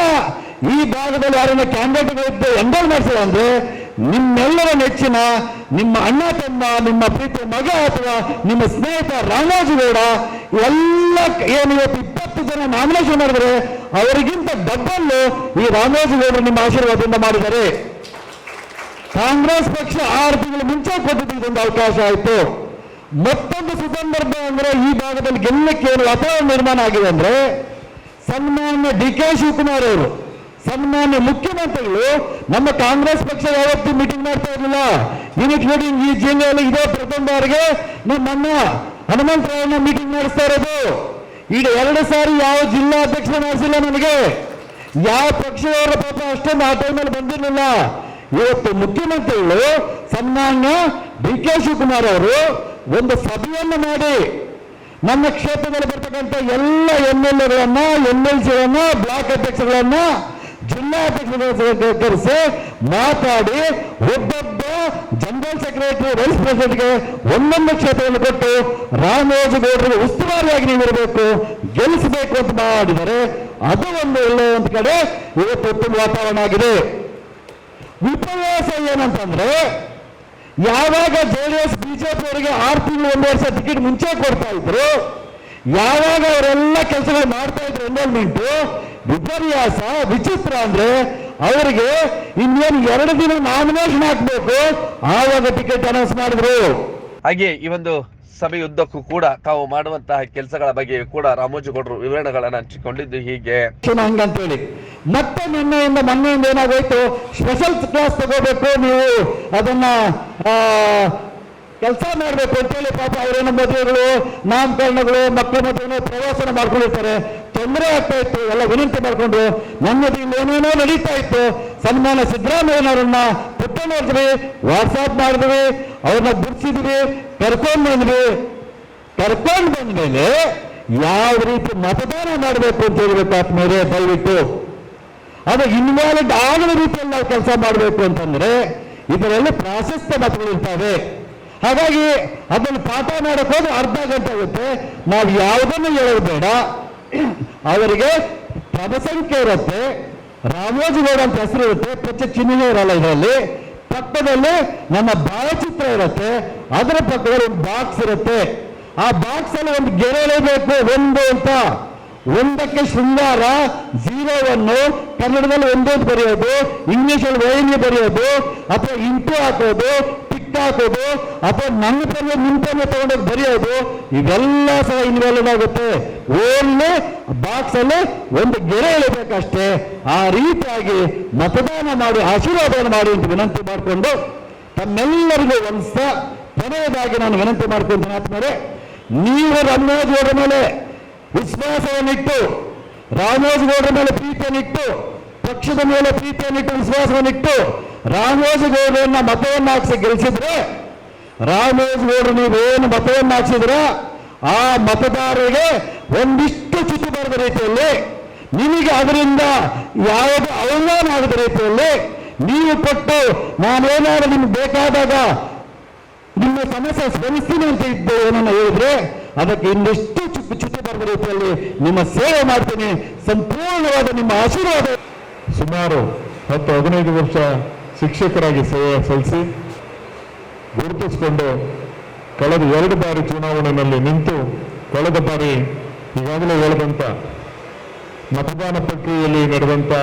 ಈ ಭಾಗದಲ್ಲಿ ಯಾರನ್ನ ಕ್ಯಾಂಡಿಡೇಟ್ಗಳಿದ್ದು ಎಂಡೋಲ್ ಮಾಡಿಸಿಲ್ಲ ಅಂದ್ರೆ ನಿಮ್ಮೆಲ್ಲರ ನೆಚ್ಚಿನ ನಿಮ್ಮ ಅಣ್ಣ ತಮ್ಮ, ನಿಮ್ಮ ಪ್ರೀತಿ ಮಗ ಅಥವಾ ನಿಮ್ಮ ಸ್ನೇಹಿತ ರಾಮರಾಜಗೌಡ ಎಲ್ಲ ಏನು ಇವತ್ತು ಇಪ್ಪತ್ತು ಜನ ನಾಮಿನೇಷನ್ ಮಾಡಿದರೆ ಅವರಿಗಿಂತ ಡಬ್ಬಲ್ಲು ಈ ರಾಮರಾಜಗೌಡರು ನಿಮ್ಮ ಆಶೀರ್ವಾದದಿಂದ ಮಾಡಿದ್ದಾರೆ. ಕಾಂಗ್ರೆಸ್ ಪಕ್ಷ ಆರು ತಿಂಗಳು ಮುಂಚೆ ಕೊಟ್ಟಿದ್ದ ಒಂದು ಅವಕಾಶ ಆಯಿತು. ಮತ್ತೊಂದು ಸುಸಂದರ್ಭ ಅಂದ್ರೆ ಈ ಭಾಗದಲ್ಲಿ ಗೆಲ್ಲಕ್ಕೆ ಏನು ವಾತಾವರಣ ನಿರ್ಮಾಣ ಆಗಿದೆ ಅಂದ್ರೆ ಸನ್ಮಾನ್ಯ ಡಿ ಕೆ ಶಿವಕುಮಾರ್ ಅವರು ಸನ್ಮಾನ್ಯ ಮುಖ್ಯಮಂತ್ರಿಗಳು, ನಮ್ಮ ಕಾಂಗ್ರೆಸ್ ಪಕ್ಷ ಯಾವತ್ತೂ ಮೀಟಿಂಗ್ ಮಾಡ್ತಾ ಇರಲಿಲ್ಲ. ಇನ್ಕ್ಲೂಡಿಂಗ್ ಈ ಜಿಲ್ಲೆಯಲ್ಲಿ ಇದೇ ಪ್ರಥಮ ಬಾರಿಗೆ ನಮ್ಮ ಅಣ್ಣ ಹನುಮಂತರಾಯನ ಮೀಟಿಂಗ್ ಮಾಡಿಸ್ತಾ ಇರೋದು. ಈಗ ಎರಡು ಸಾರಿ ಯಾವ ಜಿಲ್ಲಾಧ್ಯಕ್ಷ ನಡೆಸಿಲ್ಲ ನನಗೆ ಯಾವ ಪಕ್ಷದವರ ಪಾಪ ಅಷ್ಟೊಂದು ಆ ಟೈಮಲ್ಲಿ ಬಂದಿರಲಿಲ್ಲ. ಇವತ್ತು ಮುಖ್ಯಮಂತ್ರಿಗಳು ಸನ್ಮಾನ್ಯ ಡಿ ಕೆ ಶಿವಕುಮಾರ್ ಅವರು ಒಂದು ಸಭೆಯನ್ನು ಮಾಡಿ ನಮ್ಮ ಕ್ಷೇತ್ರದಲ್ಲಿ ಬರ್ತಕ್ಕಂಥ ಎಲ್ಲ ಎಂ ಎಲ್ ಎಗಳನ್ನ ಎಂ ಎಲ್ ಸಿಗಳನ್ನ ಬ್ಲಾಕ್ ಅಧ್ಯಕ್ಷಗಳನ್ನ ಜಿಲ್ಲಾ ಅಧ್ಯಕ್ಷರನ್ನ ಕರೆಸಿ ಮಾತಾಡಿ ಒಬ್ಬೊಬ್ಬ ಜನರಲ್ ಸೆಕ್ರೆಟರಿ ವೈಸ್ ಪ್ರೆಸಿಡೆಂಟ್ಗೆ ಒಂದೊಂದು ಕ್ಷೇತ್ರವನ್ನು ಕೊಟ್ಟು ರಾಮೋಜಗೌಡರಿಗೆ ಉಸ್ತುವಾರಿಯಾಗಿ ನೀವು ಇರಬೇಕು ಗೆಲ್ಲಿಸಬೇಕು ಅಂತ ಮಾಡಿದರೆ ಅದು ಒಂದು ಒಳ್ಳೆಯ ಒಂದು ಕಡೆ ಇವತ್ತು ಉತ್ತಮ ವಾತಾವರಣ ಆಗಿದೆ. ವಿಪರ್ಯಾಸ ಏನಂತಂದ್ರೆ ಯಾವಾಗ ಜೆ ಡಿ ಎಸ್ ಬಿಜೆಪಿ ಅವರಿಗೆ ಆರು ತಿಂಗಳು ಒಂದು ವರ್ಷ ಟಿಕೆಟ್ ಮುಂಚೆ ಕೊಡ್ತಾ ಇದ್ರು ಯಾವಾಗ ಅವರೆಲ್ಲ ಕೆಲಸಗಳು ಮಾಡ್ತಾ ಇದ್ರು ಎನ್ವೈರ್ಮೆಂಟ್ ವಿಪರ್ಯಾಸ ವಿಚಿತ್ರ ಅಂದ್ರೆ ಅವರಿಗೆ ಇನ್ನೇನು ಎರಡು ದಿನ ನಾಮಿನೇಷನ್ ಹಾಕ್ಬೇಕು. ಆವಾಗ ಟಿಕೆಟ್ ಅನೌನ್ಸ್ ಮಾಡಿದ್ರು. ಹಾಗೆ ಈ ಒಂದು ಸಭೆಯುದ್ದಕ್ಕೂ ಕೂಡ ತಾವು ಮಾಡುವಂತಹ ಕೆಲಸಗಳ ಬಗ್ಗೆ ಕೂಡ ರಾಮೋಜಿಗೌಡರು ವಿವರಣೆಗಳನ್ನು ಹಂಚಿಕೊಂಡಿದ್ದು ಹೀಗೆ. ಹಂಗಂತೇಳಿ. ಮತ್ತೆ ನಿನ್ನೆಯಿಂದ ಮೊನ್ನೆಯಿಂದ ಏನಾಗೋಯ್ತು? ಸ್ಪೆಷಲ್ ಕ್ಲಾಸ್ ತಗೋಬೇಕು ನೀವು. ಅದನ್ನ ಕೆಲಸ ಮಾಡಬೇಕು ಅಂತೇಳಿ ಪಾಪ ಅವರೇನು ಮದುವೆಗಳು, ನಾಮಕರಣಗಳು, ಮಕ್ಕಳ ಮದುವೆ ಪ್ರವಾಸನ ಮಾಡ್ಕೊಂಡಿರ್ತಾರೆ. ತೊಂದರೆ ಆಗ್ತಾ ಇತ್ತು, ಎಲ್ಲ ವಿನಂತಿ ಮಾಡಿಕೊಂಡು ನಮ್ಮದು ಇಲ್ಲಿ ಏನೇನೋ ನಡೀತಾ ಇತ್ತು. ಸನ್ಮಾನ ಸಿದ್ದರಾಮಯ್ಯನವರನ್ನ ಪುಟ್ಟ ಮಾಡಿದ್ವಿ ವಾಟ್ಸಾಪ್ ಮಾಡಿದ್ವಿ, ಅವ್ರನ್ನ ಬಿಡಿಸಿದ್ವಿ ಕರ್ಕೊಂಡು ಬಂದ್ವಿ. ಕರ್ಕೊಂಡು ಬಂದ್ಮೇಲೆ ಯಾವ ರೀತಿ ಮತದಾನ ಮಾಡಬೇಕು ಅಂತ ಹೇಳ್ಬೇಕು ಆತ್ಮೇಲೆ ದಯವಿಟ್ಟು. ಅದು ಇನ್ವಾಲ್ವ್ ಆಗದ ರೀತಿಯಲ್ಲಿ ನಾವು ಕೆಲಸ ಮಾಡಬೇಕು ಅಂತಂದ್ರೆ ಇದರಲ್ಲಿ ಪ್ರಾಶಸ್ತ್ಯ ಮತಗಳು ಇರ್ತವೆ. ಹಾಗಾಗಿ ಅದನ್ನು ಪಾಠ ಮಾಡೋಕ್ಕೋದು ಅರ್ಧ ಗಂಟೆ ಆಗುತ್ತೆ. ನಾವು ಯಾವುದನ್ನು ಹೇಳೋದು ಬೇಡ. ಅವರಿಗೆ ಪದಸಂಖ್ಯೆ ಇರುತ್ತೆ. ರಾಮೋಜಿಗೌಡ ಅಂತ ಹೆಸರು ಇರುತ್ತೆ. ಪ್ರಚ ಚಿಹ್ನೆ ಇರಲ್ಲ ಇದರಲ್ಲಿ. ಪಕ್ಕದಲ್ಲಿ ನಮ್ಮ ಭಾವಚಿತ್ರ ಇರುತ್ತೆ. ಅದರ ಪಕ್ಕದಲ್ಲಿ ಒಂದು ಬಾಕ್ಸ್ ಇರುತ್ತೆ. ಆ ಬಾಕ್ಸ್ ಅಲ್ಲಿ ಒಂದು ಗೆರೆ ಎಳೆಯಬೇಕು ಒಂದು ಅಂತ. ಒಂದಕ್ಕೆ ಶೃಂಗಾರ, ಜೀರೋವನ್ನು ಕನ್ನಡದಲ್ಲಿ ಒಂದೊಂದು ಬರೆಯೋದು, ಇಂಗ್ಲಿಷಲ್ಲಿ ವೈನಿ ಬರೆಯೋದು, ಅಥವಾ ಇಂಟು ಹಾಕೋದು ಹಾಕೋದು ಅಥವಾ ನನ್ನ ಪರ್ಯ ನಿಂತನ್ನು ತಗೊಂಡೋಗಿ ಬರೆಯೋದು, ಇವೆಲ್ಲ ಸಹ ಇನ್ವಾಲ್ವ್ ಆಗುತ್ತೆ. ಓನ್ಲಿ ಬಾಕ್ಸ್ ಅಲ್ಲಿ ಒಂದು ಗೆರೆ ಇಳಬೇಕಷ್ಟೇ ಆ ರೀತಿಯಾಗಿ ಮತದಾನ ಮಾಡಿ ಆಶೀರ್ವಾದ ಮಾಡಿ ಅಂತ ವಿನಂತಿ ಮಾಡಿಕೊಂಡು ತಮ್ಮೆಲ್ಲರಿಗೂ ಒಂದ್ಸ ಕೊನೆಯದಾಗಿ ನಾನು ವಿನಂತಿ ಮಾಡ್ಕೊಂತೀನಿ ಆತ್ಮರೆ ನೀವು ರಾಮರಾಜಗೌಡ ಮೇಲೆ ವಿಶ್ವಾಸವನ್ನಿಟ್ಟು ರಾಮರಾಜಗೌಡರ ಮೇಲೆ ಪ್ರೀತಿಯನ್ನಿಟ್ಟು ಪಕ್ಷದ ಮೇಲೆ ಪ್ರೀತಿಯನ್ನಿಟ್ಟು ವಿಶ್ವಾಸವನ್ನಿಟ್ಟು ರಾಮರಾಜಗೌಡರನ್ನ ಮತವನ್ನು ಹಾಕಿಸಿ ಗೆಲ್ಲಿಸಿದ್ರೆ ರಾಮರಾಜಗೌಡರು ನೀವೇನು ಮತವನ್ನು ಹಾಕ್ಸಿದ್ರ, ಆ ಮತದಾರರಿಗೆ ಒಂದಿಷ್ಟು ಚುಚ್ಚು ಬರೆದ ರೀತಿಯಲ್ಲಿ, ನಿಮಗೆ ಅದರಿಂದ ಯಾವುದೇ ಅವಮಾನ ಆಗದ ರೀತಿಯಲ್ಲಿ ನೀವು ಕೊಟ್ಟು ನಾನೇನಾದ್ರೂ ನಿಮ್ಗೆ ಬೇಕಾದಾಗ ನಿಮ್ಮ ಸಮಸ್ಯೆ ಸ್ಮರಿಸ್ತೀನಿ ಅಂತ ಇದ್ದು ಏನನ್ನ ಹೇಳಿದ್ರೆ, ಅದಕ್ಕೆ ಇನ್ನೆಷ್ಟು ಚುಚ್ಚು ಬರದ ರೀತಿಯಲ್ಲಿ ನಿಮ್ಮ ಸೇವೆ ಮಾಡ್ತೀನಿ. ಸಂಪೂರ್ಣವಾದ ನಿಮ್ಮ ಆಶೀರ್ವಾದ. ಸುಮಾರು ಹತ್ತು ಹದಿನೈದು ವರ್ಷ ಶಿಕ್ಷಕರಾಗಿ ಸೇವೆ ಸಲ್ಲಿಸಿ ಗುರುತಿಸಿಕೊಂಡು ಕಳೆದ ಎರಡು ಬಾರಿ ಚುನಾವಣೆಯಲ್ಲಿ ನಿಂತು ಕಳೆದ ಬಾರಿ ಈಗಾಗಲೇ ಹೇಳಿದಂಥ ಮತದಾನ ಪ್ರಕ್ರಿಯೆಯಲ್ಲಿ ನಡೆದಂಥ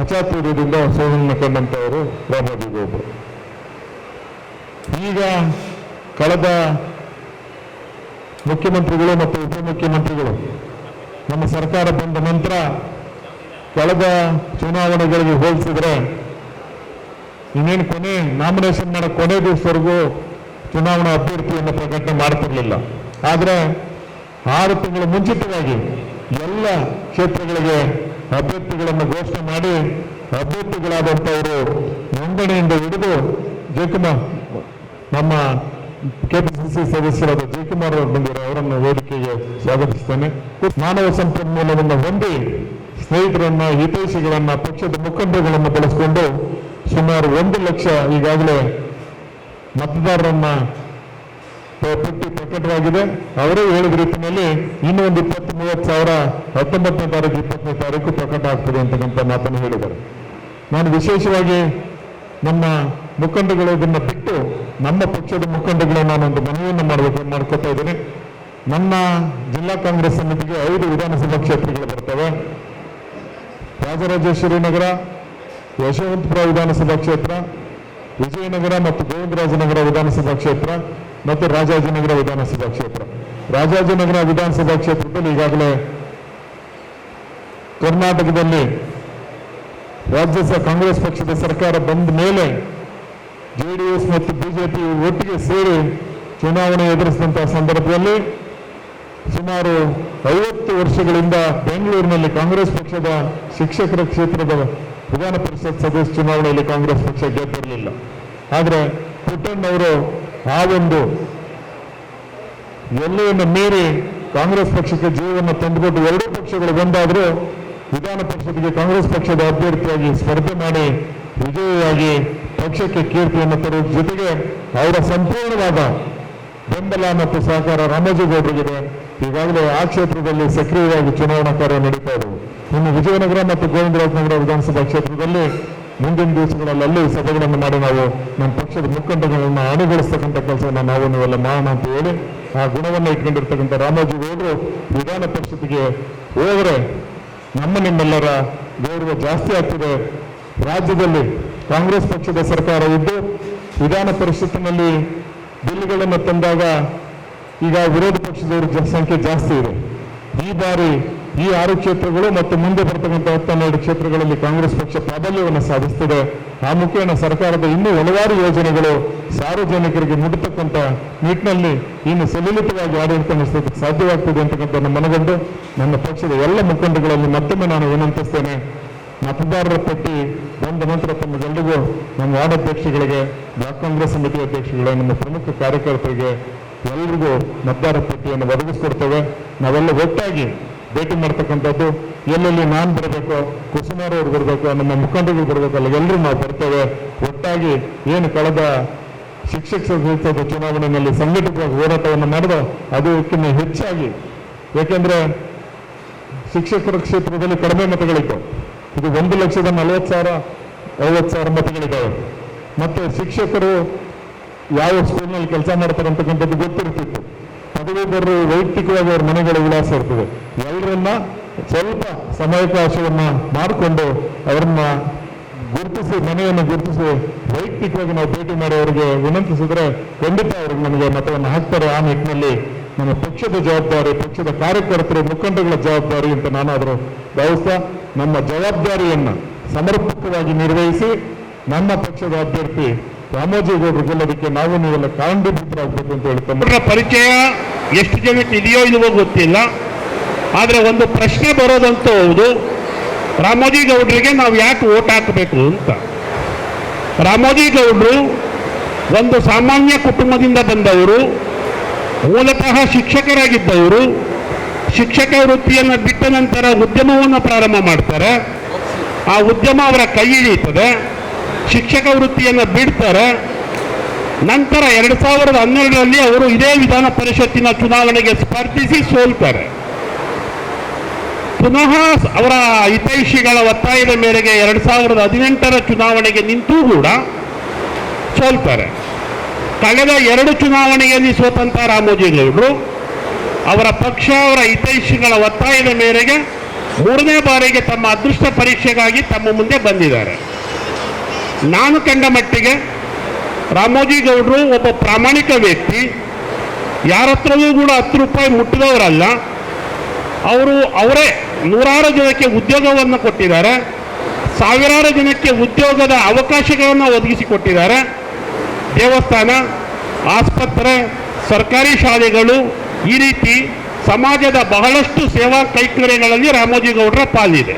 ಅಚಾತುರ್ಯದಿಂದ ಸೋಲನ್ನು ಕಂಡಂಥವರು ರಾಮೋಜಿಗೌಡರು ಈಗ ಕಳೆದ ಮುಖ್ಯಮಂತ್ರಿಗಳು ಮತ್ತು ಉಪಮುಖ್ಯಮಂತ್ರಿಗಳು ನಮ್ಮ ಸರ್ಕಾರ ಬಂದ ನಂತರ ಕಳೆದ ಚುನಾವಣೆಗಳಿಗೆ ಹೋಲಿಸಿದ್ರೆ ಇನ್ನೇನು ಕೊನೆ ನಾಮಿನೇಷನ್ ಮಾಡೋ ಕೊನೆ ದಿವಸವರೆಗೂ ಚುನಾವಣಾ ಅಭ್ಯರ್ಥಿಯನ್ನು ಪ್ರಕಟಣೆ ಮಾಡ್ತಿರ್ಲಿಲ್ಲ. ಆದರೆ ಆರು ತಿಂಗಳ ಮುಂಚಿತವಾಗಿ ಎಲ್ಲ ಕ್ಷೇತ್ರಗಳಿಗೆ ಅಭ್ಯರ್ಥಿಗಳನ್ನು ಘೋಷಣೆ ಮಾಡಿ ಅಭ್ಯರ್ಥಿಗಳಾದಂಥವರು ನೋಂದಣಿಯಿಂದ ಹಿಡಿದು ಜಯಕುಮಾರ್ ನಮ್ಮ ಕೆಪಿಸಿಸಿ ಸದಸ್ಯರಾದ ಜಯಕುಮಾರ್ ಬಂದಿರೋ ಅವರನ್ನು ವೇದಿಕೆಗೆ ಸ್ವಾಗತಿಸ್ತೇನೆ. ಮಾನವ ಸಂಪನ್ಮೂಲವನ್ನು ಹೊಂದಿ ಸ್ನೇಹಿತರನ್ನ, ಹಿತೈಷಿಗಳನ್ನ, ಪಕ್ಷದ ಮುಖಂಡಗಳನ್ನು ಬಳಸಿಕೊಂಡು ಸುಮಾರು ಒಂದು ಲಕ್ಷ ಈಗಾಗಲೇ ಮತದಾರರನ್ನ ಪಟ್ಟಿ ಪ್ರಕಟವಾಗಿದೆ. ಅವರೇ ಹೇಳಿದ ರೀತಿಯಲ್ಲಿ ಇನ್ನೂ ಒಂದು ಇಪ್ಪತ್ತು, ಮೂವತ್ತು ಸಾವಿರ ಹತ್ತೊಂಬತ್ತನೇ ತಾರೀಕು, ಇಪ್ಪತ್ತನೇ ತಾರೀಕು ಪ್ರಕಟ ಆಗ್ತದೆ ಅಂತಕ್ಕಂಥ ಮಾತನ್ನು ಹೇಳಿದರು ನಾನು ವಿಶೇಷವಾಗಿ ನಮ್ಮ ಮುಖಂಡಗಳು ಇದನ್ನ ಬಿಟ್ಟು ನಮ್ಮ ಪಕ್ಷದ ಮುಖಂಡಗಳು ನಾನೊಂದು ಮನವಿಯನ್ನು ಮಾಡಬೇಕು, ಮಾಡ್ಕೊತಾ ಇದ್ದೀನಿ. ನಮ್ಮ ಜಿಲ್ಲಾ ಕಾಂಗ್ರೆಸ್ ಸಮಿತಿಗೆ ಐದು ವಿಧಾನಸಭಾ ಕ್ಷೇತ್ರಗಳು ಬರ್ತವೆ. ರಾಜರಾಜೇಶ್ವರಿ ನಗರ, ಯಶವಂತಪುರ ವಿಧಾನಸಭಾ ಕ್ಷೇತ್ರ, ವಿಜಯನಗರ ಮತ್ತು ಗೋವಿಂದರಾಜನಗರ ವಿಧಾನಸಭಾ ಕ್ಷೇತ್ರ ಮತ್ತು ರಾಜಾಜಿನಗರ ವಿಧಾನಸಭಾ ಕ್ಷೇತ್ರ. ರಾಜಾಜಿನಗರ ವಿಧಾನಸಭಾ ಕ್ಷೇತ್ರದಲ್ಲಿ ಈಗಾಗಲೇ ಕರ್ನಾಟಕದಲ್ಲಿ ರಾಜ್ಯ ಕಾಂಗ್ರೆಸ್ ಪಕ್ಷದ ಸರ್ಕಾರ ಬಂದ ಮೇಲೆ ಜೆಡಿಎಸ್ ಮತ್ತು ಬಿಜೆಪಿ ಒಟ್ಟಿಗೆ ಸೇರಿ ಚುನಾವಣೆ ಎದುರಿಸಿದಂತಹ ಸಂದರ್ಭದಲ್ಲಿ ಸುಮಾರು ಐವತ್ತು ವರ್ಷಗಳಿಂದ ಬೆಂಗಳೂರಿನಲ್ಲಿ ಕಾಂಗ್ರೆಸ್ ಪಕ್ಷದ ಶಿಕ್ಷಕರ ಕ್ಷೇತ್ರದ ವಿಧಾನ ಪರಿಷತ್ ಸದಸ್ಯ ಚುನಾವಣೆಯಲ್ಲಿ ಕಾಂಗ್ರೆಸ್ ಪಕ್ಷ ಗೆದ್ದಿರಲಿಲ್ಲ. ಆದರೆ ಪುಟ್ಟಣ್ಣವರು ಆ ಒಂದು ಎಲ್ಲೆಯನ್ನು ಮೀರಿ ಕಾಂಗ್ರೆಸ್ ಪಕ್ಷಕ್ಕೆ ಜೀವವನ್ನು ತಂದುಕೊಟ್ಟು ಎರಡೂ ಪಕ್ಷಗಳು ಒಂದಾದರೂ ವಿಧಾನ ಪರಿಷತ್ಗೆ ಕಾಂಗ್ರೆಸ್ ಪಕ್ಷದ ಅಭ್ಯರ್ಥಿಯಾಗಿ ಸ್ಪರ್ಧೆ ಮಾಡಿ ವಿಜಯವಾಗಿ ಪಕ್ಷಕ್ಕೆ ಕೀರ್ತಿಯನ್ನು ತರುವ ಜೊತೆಗೆ ಅವರ ಸಂಪೂರ್ಣವಾದ ಬೆಂಬಲ ಮತ್ತು ಸಹಕಾರ ರಾಮೋಜಿಗೌಡರಿಗಿದೆ ಈಗಾಗಲೇ ಆ ಕ್ಷೇತ್ರದಲ್ಲಿ ಸಕ್ರಿಯವಾಗಿ ಚುನಾವಣಾ ಕಾರ್ಯ ನಡೀತಾ ಇದೆ. ಇನ್ನು ವಿಜಯನಗರ ಮತ್ತು ಗೋವಿಂದರಾಜನಗರ ವಿಧಾನಸಭಾ ಕ್ಷೇತ್ರದಲ್ಲಿ ಮುಂದಿನ ದಿವಸಗಳಲ್ಲಿ ಅಲ್ಲಿ ಸಭೆಗಳನ್ನು ಮಾಡಿ ನಾವು ನಮ್ಮ ಪಕ್ಷದ ಮುಖಂಡಗಳನ್ನು ಅಣಿಗೊಳಿಸ್ತಕ್ಕಂಥ ಕೆಲಸವನ್ನು ನಾವು ನೀವೆಲ್ಲ ಮಾಡೋಣ ಅಂತ ಹೇಳಿ ಆ ಗುಣವನ್ನು ಇಟ್ಕೊಂಡಿರ್ತಕ್ಕಂಥ ರಾಮೋಜಿಗೌಡರು ವಿಧಾನ ಪರಿಷತ್ತಿಗೆ ಹೋದರೆ ನಮ್ಮ ನಿಮ್ಮೆಲ್ಲರ ಗೌರವ ಜಾಸ್ತಿ ಆಗ್ತದೆ. ರಾಜ್ಯದಲ್ಲಿ ಕಾಂಗ್ರೆಸ್ ಪಕ್ಷದ ಸರ್ಕಾರ ಇದ್ದು ವಿಧಾನ ಪರಿಷತ್ತಿನಲ್ಲಿ ಬಿಲ್ಗಳನ್ನು ತಂದಾಗ ಈಗ ವಿರೋಧ ಪಕ್ಷದವರ ಜನಸಂಖ್ಯೆ ಸಂಖ್ಯೆ ಜಾಸ್ತಿ ಇದೆ. ಈ ಬಾರಿ ಈ ಆರು ಕ್ಷೇತ್ರಗಳು ಮತ್ತು ಮುಂದೆ ಬರ್ತಕ್ಕಂಥ ಹತ್ತನ್ನೆರಡು ಕ್ಷೇತ್ರಗಳಲ್ಲಿ ಕಾಂಗ್ರೆಸ್ ಪಕ್ಷ ಪ್ರಾಬಲ್ಯವನ್ನು ಸಾಧಿಸುತ್ತದೆ ಆ ಮುಖೇನ ಸರ್ಕಾರದ ಇನ್ನೂ ಹಲವಾರು ಯೋಜನೆಗಳು ಸಾರ್ವಜನಿಕರಿಗೆ ಮುಟ್ಟತಕ್ಕಂಥ ನಿಟ್ಟಿನಲ್ಲಿ ಇನ್ನು ಸಲಿಲಿತವಾಗಿ ಆಡಳಿತ ನಡೆಸೋದಕ್ಕೆ ಸಾಧ್ಯವಾಗ್ತದೆ ಅಂತಕ್ಕಂಥ ಮನಗಂಡು ನನ್ನ ಪಕ್ಷದ ಎಲ್ಲ ಮುಖಂಡಗಳಲ್ಲಿ ಮತ್ತೊಮ್ಮೆ ನಾನು ವಿನಂತಿಸ್ತೇನೆ. ಮತದಾರರ ಪಟ್ಟಿ ಬಂದ ನಂತರ ತಮಗೆಲ್ಲರಿಗೂ ನಮ್ಮ ವಾರ್ಡ್ ಅಧ್ಯಕ್ಷಗಳಿಗೆ, ಬ್ಲಾಕ್ ಕಾಂಗ್ರೆಸ್ ಸಮಿತಿ ಅಧ್ಯಕ್ಷಗಳ ನಮ್ಮ ಪ್ರಮುಖ ಕಾರ್ಯಕರ್ತರಿಗೆ ಎಲ್ಲರಿಗೂ ಮತದಾರ ಪಟ್ಟಿಯನ್ನು ಒದಗಿಸ್ಕೊಡ್ತೇವೆ. ನಾವೆಲ್ಲ ಒಟ್ಟಾಗಿ ಭೇಟಿ ಮಾಡ್ತಕ್ಕಂಥದ್ದು, ಎಲ್ಲೆಲ್ಲಿ ನಾನು ಬರಬೇಕು, ಕುಸುಮಾರವ್ರು ಬರಬೇಕು, ನಮ್ಮ ಮುಖಂಡರು ಬರಬೇಕು ಅಲ್ಲಿ ಎಲ್ಲರೂ ನಾವು ಬರ್ತೇವೆ. ಒಟ್ಟಾಗಿ ಏನು ಕಳೆದ ಶಿಕ್ಷಕ ಸಂಸ್ಥೆಯ ಚುನಾವಣೆಯಲ್ಲಿ ಸಂಘಟಿತವಾಗಿ ಹೋರಾಟವನ್ನು ಮಾಡಿದ ಅದಕ್ಕಿಂತ ಹೆಚ್ಚಾಗಿ ಏಕೆಂದ್ರೆ ಶಿಕ್ಷಕರ ಕ್ಷೇತ್ರದಲ್ಲಿ ಕಡಿಮೆ ಮತಗಳಿತ್ತು ಇದು ಒಂದು ಲಕ್ಷದ ನಲವತ್ತು ಸಾವಿರ, ಐವತ್ತು ಸಾವಿರ ಮತಗಳಿದ್ದಾವೆ. ಮತ್ತೆ ಶಿಕ್ಷಕರು ಯಾವ ಸ್ಕೂಲ್ನಲ್ಲಿ ಕೆಲಸ ಮಾಡ್ತಾರೆ ಅಂತಕ್ಕಂಥದ್ದು ಗೊತ್ತಿರ್ತಿತ್ತು. ಪದವೀಧರರು ವೈಯಕ್ತಿಕವಾಗಿ ಅವ್ರ ಮನೆಗಳ ವಿಳಾಸ ಇರ್ತದೆ. ಎಲ್ಲರನ್ನ ಸ್ವಲ್ಪ ಸಮಯಾವಕಾಶವನ್ನು ಮಾಡಿಕೊಂಡು ಅವರನ್ನ ಗುರುತಿಸಿ, ಮನೆಯನ್ನು ಗುರುತಿಸಿ, ವೈಯಕ್ತಿಕವಾಗಿ ನಾವು ಭೇಟಿ ಮಾಡಿ ಅವರಿಗೆ ವಿನಂತಿಸಿದ್ರೆ ಖಂಡಿತ ಅವ್ರಿಗೆ ನಮಗೆ ಮತವನ್ನು ಹಾಕ್ತಾರೆ. ಆ ನಿಟ್ಟಿನಲ್ಲಿ ನಮ್ಮ ಪಕ್ಷದ ಜವಾಬ್ದಾರಿ, ಪಕ್ಷದ ಕಾರ್ಯಕರ್ತರು, ಮುಖಂಡಗಳ ಜವಾಬ್ದಾರಿ ಅಂತ ನಾನಾದರೂ ಭಾವಿಸ್ತಾ ನಮ್ಮ ಜವಾಬ್ದಾರಿಯನ್ನು ಸಮರ್ಪಕವಾಗಿ ನಿರ್ವಹಿಸಿ ನಮ್ಮ ಪಕ್ಷದ ಅಭ್ಯರ್ಥಿ ರಾಮೋಜಿಗೌಡರು ಗೆಲ್ಲೋದಕ್ಕೆ ನಾವು ನೀವೆಲ್ಲ ಕಾರಣೀಭೂತರಾಗಬೇಕು ಅಂತ ಅವರ ಪರಿಚಯ ಎಷ್ಟು ಜನಕ್ಕೆ ಇದೆಯೋ ಇಲ್ವೋ ಗೊತ್ತಿಲ್ಲ. ಆದರೆ ಒಂದು ಪ್ರಶ್ನೆ ಬರೋದಂತ ಹೌದು. ರಾಮೋಜಿ ಗೌಡ್ರಿಗೆ ನಾವು ಯಾಕೆ ಓಟ್ ಹಾಕಬೇಕು ಅಂತ. ರಾಮೋಜಿ ಗೌಡ್ರು ಒಂದು ಸಾಮಾನ್ಯ ಕುಟುಂಬದಿಂದ ಬಂದವರು, ಮೂಲತಃ ಶಿಕ್ಷಕರಾಗಿದ್ದವರು, ಶಿಕ್ಷಕ ವೃತ್ತಿಯನ್ನು ಬಿಟ್ಟ ನಂತರ ಉದ್ಯಮವನ್ನು ಪ್ರಾರಂಭ ಮಾಡ್ತಾರೆ. ಆ ಉದ್ಯಮ ಅವರ ಕೈ ಹಿಡಿಯುತ್ತದೆ ಶಿಕ್ಷಕ ವೃತ್ತಿಯನ್ನು ಬಿಡ್ತಾರೆ. ನಂತರ ಎರಡು ಸಾವಿರದ ಹನ್ನೆರಡರಲ್ಲಿ ಅವರು ಇದೇ ವಿಧಾನ ಪರಿಷತ್ತಿನ ಚುನಾವಣೆಗೆ ಸ್ಪರ್ಧಿಸಿ ಸೋಲ್ತಾರೆ. ಪುನಃ ಅವರ ಹಿತೈಷಿಗಳ ಒತ್ತಾಯದ ಮೇರೆಗೆ ಎರಡು ಸಾವಿರದ ಹದಿನೆಂಟರ ಚುನಾವಣೆಗೆ ನಿಂತೂ ಕೂಡ ಸೋಲ್ತಾರೆ. ಕಳೆದ ಎರಡು ಚುನಾವಣೆಯಲ್ಲಿ ಸೋತಂತ ರಾಮೋಜಿಗೌಡರು ಅವರ ಪಕ್ಷ, ಅವರ ಹಿತೈಷಿಗಳ ಒತ್ತಾಯದ ಮೇರೆಗೆ ಮೂರನೇ ಬಾರಿಗೆ ತಮ್ಮ ಅದೃಷ್ಟ ಪರೀಕ್ಷೆಗಾಗಿ ತಮ್ಮ ಮುಂದೆ ಬಂದಿದ್ದಾರೆ. ನಾನು ಕಂಡ ಮಟ್ಟಿಗೆ ರಾಮೋಜಿ ಗೌಡರು ಒಬ್ಬ ಪ್ರಾಮಾಣಿಕ ವ್ಯಕ್ತಿ ಯಾರ ಹತ್ರವೂ ಕೂಡ ಹತ್ತು ರೂಪಾಯಿ ಮುಟ್ಟಿದವರಲ್ಲ, ಅವರು ಅವರೇ ನೂರಾರು ಜನಕ್ಕೆ ಉದ್ಯೋಗವನ್ನು ಕೊಟ್ಟಿದ್ದಾರೆ, ಸಾವಿರಾರು ಜನಕ್ಕೆ ಉದ್ಯೋಗದ ಅವಕಾಶಗಳನ್ನು ಒದಗಿಸಿಕೊಟ್ಟಿದ್ದಾರೆ. ದೇವಸ್ಥಾನ, ಆಸ್ಪತ್ರೆ, ಸರ್ಕಾರಿ ಶಾಲೆಗಳು, ಈ ರೀತಿ ಸಮಾಜದ ಬಹಳಷ್ಟು ಸೇವಾ ಕೈಕರ್ಯಗಳಲ್ಲಿ ರಾಮೋಜಿ ಗೌಡರ ಪಾಲಿದೆ.